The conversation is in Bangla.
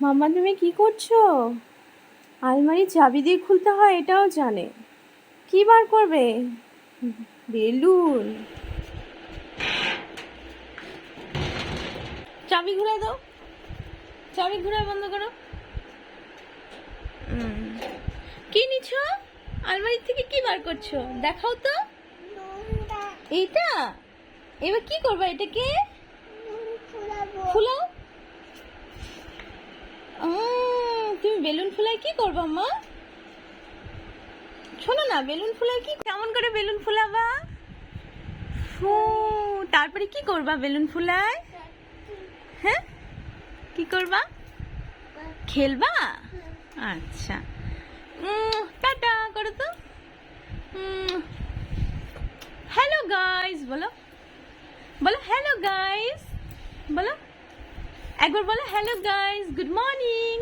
মাম্মা তুমি কি করছ? আলমারি চাবি দিয়ে খুলতে হয় এটাও জানে। কি বার করবে? বেলুন। চাবি ঘুরে দাও। চাবি ঘুরে বন্ধ করো। কি নিছ আলমারি থেকে কি বার করছ? দেখাও তো। এইটা? এবার কি করবা এটাকে? ফুলাও উম, তুমি বেলুন ফুলায় কি করবা, মা? শোনো না, বেলুন ফুলায় কি কেমন করে বেলুন ফুলাবা? ফু, তারপরে কি করবা বেলুন ফুলায়? হ্যাঁ? কি করবা? খেলবা? আচ্ছা। টাটা, করো তো। হ্যালো গাইস বলো। বলো হ্যালো গাইস বলো। একবার বলো হ্যালো গাইস গুড মর্নিং